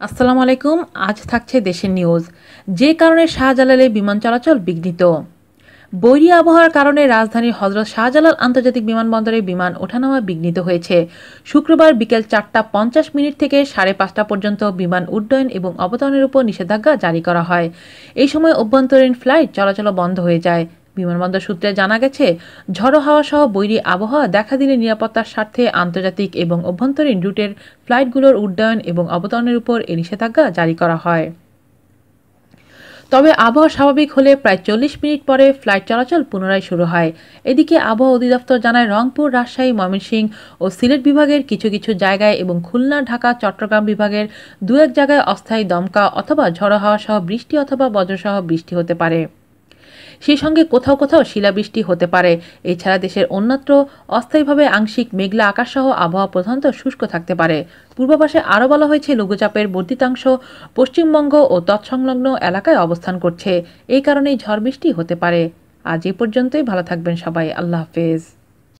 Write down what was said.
আসসালামু আলাইকুম, আজ থাকছে দেশের নিউজ। যে কারণে শাহজালালে বিমান চলাচল বিঘ্নিত। বৈরী আবহাওয়ার কারণে রাজধানীর হজরত শাহজালাল আন্তর্জাতিক বিমানবন্দরে বিমান ওঠানামা বিঘ্নিত হয়েছে। শুক্রবার বিকেল চারটা পঞ্চাশ মিনিট থেকে সাড়ে পাঁচটা পর্যন্ত বিমান উড্ডয়ন এবং অবতরণের উপর নিষেধাজ্ঞা জারি করা হয়। এই সময় অভ্যন্তরীণ ফ্লাইট চলাচল বন্ধ হয়ে যায়। বিমানবন্দর সূত্রে জানা গেছে, ঝড়ো হাওয়া সহ বৈরী আবহাওয়া দেখা দিলে নিরাপত্তার স্বার্থে আন্তর্জাতিক এবং অভ্যন্তরীণ রুটের ফ্লাইটগুলোর উড্ডয়ন এবং অবতরণের উপর এ নিষেধাজ্ঞা জারি করা হয়। তবে আবহাওয়া স্বাভাবিক হলে প্রায় চল্লিশ মিনিট পরে ফ্লাইট চলাচল পুনরায় শুরু হয়। এদিকে আবহাওয়া অধিদপ্তর জানায়, রংপুর, রাজশাহী, ময়মনসিংহ ও সিলেট বিভাগের কিছু কিছু জায়গায় এবং খুলনা, ঢাকা, চট্টগ্রাম বিভাগের দু এক জায়গায় অস্থায়ী দমকা অথবা ঝড়ো হাওয়া সহ বৃষ্টি অথবা বজ্রসহ বৃষ্টি হতে পারে। সেই সঙ্গে কোথাও কোথাও শিলাবৃষ্টি হতে পারে। এছাড়া দেশের অন্যত্র অস্থায়ীভাবে আংশিক মেঘলা আকাশ সহ আবহাওয়া প্রধানত শুষ্ক থাকতে পারে। পূর্বাভাসে আরও বলা হয়েছে, লঘুচাপের বর্ধিতাংশ পশ্চিমবঙ্গ ও তৎসংলগ্ন এলাকায় অবস্থান করছে। এই কারণেই ঝড় বৃষ্টি হতে পারে। আজ এ পর্যন্তই, ভালো থাকবেন সবাই। আল্লাহ হাফেজ।